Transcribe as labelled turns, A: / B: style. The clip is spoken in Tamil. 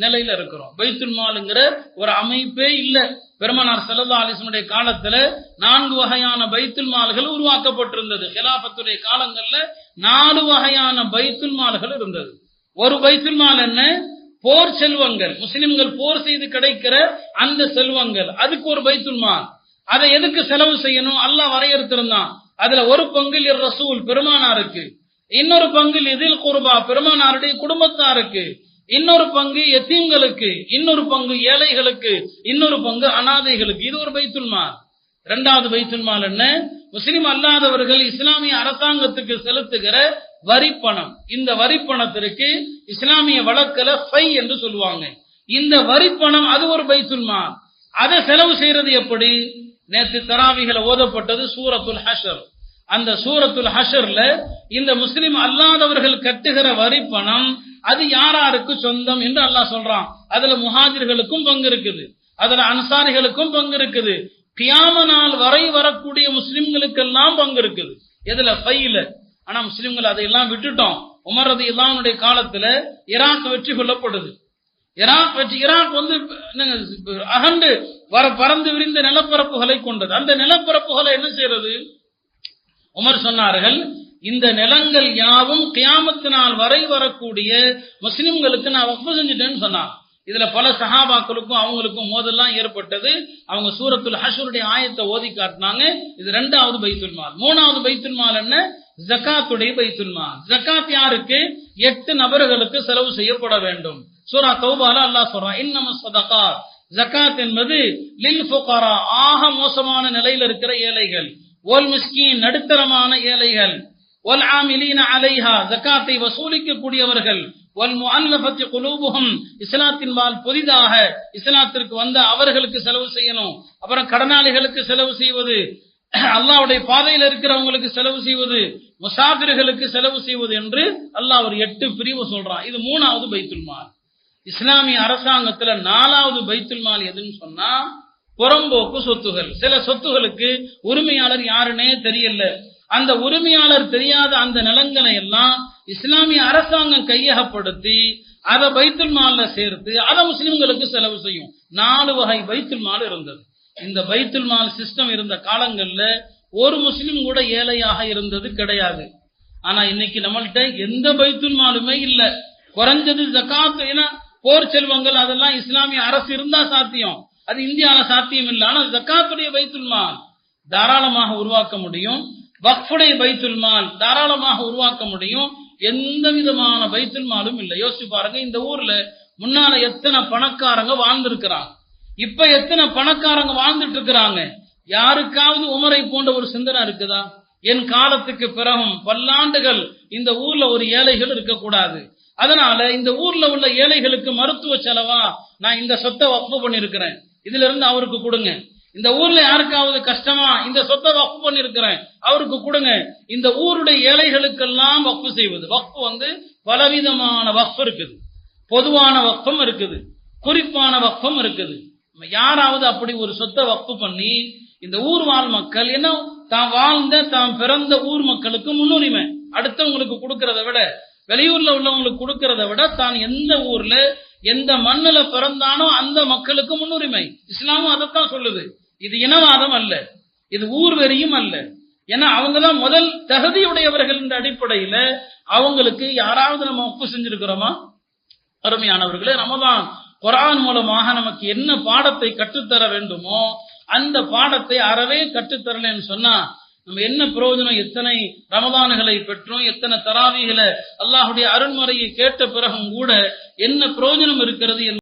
A: நிலையில இருக்கிறோம். பைத்துல் மாலுங்கிற ஒரு அமைப்பே இல்ல. பெருமனார் செல்லல்லா அலிசனுடைய காலத்துல நான்கு வகையான பைத்துல் மால்கள் உருவாக்கப்பட்டிருந்தது. ஹிலாபத்துடைய காலங்கள்ல நாலு வகையான பைத்துல் மால்கள் இருந்தது. ஒரு பைத்துல் மால் என்ன? போர் செல்வங்கள். முஸ்லிம்கள் போர் செய்து கிடைக்கிற அந்த செல்வங்கள். அதுக்கு ஒரு பைத்துல் மால். அதை எதுக்கு செலவு செய்யணும்? அல்லாஹ் வரையறுத்திருந்தான். அதுல ஒரு பங்கில் ரசூல் பெருமானாருக்கு. இன்னொரு பங்கில் இதில் குருபா பெருமானாருடைய குடும்பத்தாருக்கு. இன்னொரு பங்கு எத்தீம்களுக்கு இன்னொரு பங்கு ஏழைகளுக்கு இன்னொரு பங்கு அனாதைகளுக்கு. இது ஒரு பைத்துல்மா இரண்டாவது பைத்துல்மால் என்ன? முஸ்லிம் அல்லாதவர்கள் இஸ்லாமிய அரசாங்கத்துக்கு செலுத்துகிற வரி பணம் இந்த வரி பணத்திற்கு இஸ்லாமிய வழக்கில் ஃபை என்று சொல்லுவாங்க. இந்த வரி பணம் அது ஒரு பைத்துல்மா அதை செலவு செய்யறது எப்படி? நேற்று தராவிகளை ஓதப்பட்டது சூரத்துல் ஹஷர். அந்த சூரத்துல் ஹஷர்ல இந்த முஸ்லிம் அல்லாதவர்கள் கட்டுகிற வரி பணம் அது யாராருக்கு சொந்தம் என்று அல்லாஹ் சொல்றான். அதுல முஹாஜிர்களுக்கும் பங்கு இருக்குது. அதுல அன்சாரிகளுக்கும் பங்கு இருக்குது. கியாம நாள் வரை வரக்கூடிய முஸ்லிம்களுக்கெல்லாம் பங்கு இருக்குது. எதுல? பையில. ஆனா முஸ்லிம்கள் அதையெல்லாம் விட்டுட்டோம். உமரது ரதி இல்லாமுடைய காலத்துல ஈராக் வெற்றி கொள்ளப்படுது. ஈராக் வெற்றி ஈராக் வந்து அகண்டு வர பறந்து விரிந்த நிலப்பரப்புகளை கொண்டது. அந்த நிலப்பரப்புகளை என்ன செய்யறது? உமர் சொன்னார்கள் இந்த நிலங்கள் யாவும் கியாமத்தினால் வரை வரக்கூடிய முஸ்லிம்களுக்கு நான் வக்ஃபு செஞ்சுட்டேன்னு சொன்னான் இதுல பல சஹாபாக்களுக்கும் அவங்களுக்கும் மோதல்லாம் ஏற்பட்டது. அவங்க சூரத்துல் ஹஷருடைய ஆயத்தை ஓதி காட்டினாங்க. இது ரெண்டாவது பைத்துல் மால். மூணாவது பைத்துல் மால் என்ன? ஜக்காத்துடைய பைத்துல் மால். ஜக்காத் யாருக்கு? எட்டு நபர்களுக்கு செலவு செய்யப்பட வேண்டும். சூரா தௌபால அல்லாஹ் சொல்றான் இன்னம சதகா. ஜக்காத் என்பது லில் ஃபுகாரா ஆக மோசமான நிலையில் இருக்கிற ஏழைகள். ஓல் மிஸ்கின் நடுத்தரமான ஏழைகள். ஒல் ஆமிலீன அலைஹா ஜக்காத்தை வசூலிக்கக்கூடியவர்கள். ஒல் முஅல்லஃபத்தி குலூபுஹும் இஸ்லாத்தின் பால் புதிதாக இஸ்லாத்திற்கு வந்த அவர்களுக்கு செலவு செய்யணும். அப்புறம் கடனாளிகளுக்கு செலவு செய்வது. அல்லாவுடைய பாதையில் இருக்கிறவங்களுக்கு செலவு செய்வது. முசாபிர்களுக்கு செலவு செய்வது என்று அல்லாஹ் ஒரு எட்டு பிரிவு சொல்றான். இது மூணாவது பைத்துல் மால். இஸ்லாமிய அரசாங்கத்துல நாலாவது பைத்துல் மால் எதுன்னு சொன்னா புறம்போக்கு சொத்துகள். சில சொத்துகளுக்கு உரிமையாளர் யாருன்னே தெரியல. அந்த உரிமையாளர் தெரியாத அந்த நிலங்களை எல்லாம் இஸ்லாமிய அரசாங்கம் கையகப்படுத்தி அதை பைத்துல் மால்ல சேர்த்து அதை முஸ்லிம்களுக்கு செலவு செய்யும். நாலு வகை பைத்துல் மால் இருந்தது. இந்த பைத்துல் மால் சிஸ்டம் இருந்த காலங்கள்ல ஒரு முஸ்லிம் கூட ஏழையாக இருந்தது கிடையாது. ஆனா இன்னைக்கு நம்மள்கிட்ட எந்த பைத்துல் மாலுமே இல்ல. குறைஞ்சது ஜக்காத் ஏன்னா போர் செல்வங்கள் அதெல்லாம் இஸ்லாமிய அரசு இருந்தா சாத்தியம். அது இந்தியாவில சாத்தியம் இல்லை. ஆனா ஜக்காத்துடைய பைத்துல் மால் தாராளமாக உருவாக்க முடியும். வக்ஃபுடைய பைத்துல் மால் தாராளமாக உருவாக்க முடியும். எந்த விதமான பைத்துல் மாலும் இல்லை. யோசிச்சு பாருங்க இந்த ஊர்ல முன்னால எத்தனை பணக்காரங்க வாழ்ந்திருக்கிறாங்க. இப்ப எத்தனை பணக்காரங்க வாழ்ந்துட்டு இருக்கிறாங்க யாருக்காவது உமரை போன்ற ஒரு சிந்தனை இருக்குதா? என் காலத்துக்கு பிறகும் பல்லாண்டுகள் இந்த ஊர்ல ஒரு ஏழைகள் இருக்கக்கூடாது. அதனால இந்த ஊர்ல உள்ள ஏழைகளுக்கு மருத்துவ செலவா நான் இந்த சொத்தை வப்பு பண்ணிருக்கிறேன் இதுல இருந்து அவருக்கு கொடுங்க. இந்த ஊர்ல யாருக்காவது கஷ்டமா இந்த சொத்தை வப்பு பண்ணிருக்கிறேன் அவருக்கு கொடுங்க. இந்த ஊருடைய ஏழைகளுக்கெல்லாம் வக்ஃபு செய்வது. வக்ஃபு வந்து பலவிதமான வக்ஃபு இருக்குது. பொதுவான வக்ஃபம் இருக்குது. குறிப்பான வக்ஃபம் இருக்குது. யாராவது அப்படி ஒரு சொத்தை வக்ஃபு பண்ணி இந்த ஊர் வாழ் மக்கள் என்ன தான் வாழ்ந்த தான் பிறந்த ஊர் மக்களுக்கு முன்னுரிமை. அடுத்தவங்களுக்கு கொடுக்கறத விட வெளியூர்ல உள்ளவங்களுக்கு கொடுக்கறத விட தான் எந்த ஊர்ல எந்த மண்ணுல பிறந்தானோ அந்த மக்களுக்கு முன்னுரிமை. இஸ்லாமும் அதைத்தான் சொல்லுது. இது இனவாதம் அல்ல. இது ஊர் வெறியும் அல்ல. ஏன்னா அவங்கதான் முதல் தகுதியுடையவர்கள் என்ற அடிப்படையில அவங்களுக்கு யாராவது நம்ம ஒப்பு செஞ்சிருக்கிறோமா? அருமையானவர்களே ரமதான் குரான் மூலமாக நமக்கு என்ன பாடத்தை கற்றுத்தர வேண்டுமோ அந்த பாடத்தை அறவே கற்றுத்தரலன்னு சொன்னா நம்ம என்ன பிரயோஜனம்? எத்தனை ரமதானுகளை பெற்றோம் எத்தனை தராவிகளை? அல்லாஹுடைய அருண்மறையை கேட்ட பிறகும் கூட என்ன பிரயோஜனம் இருக்கிறது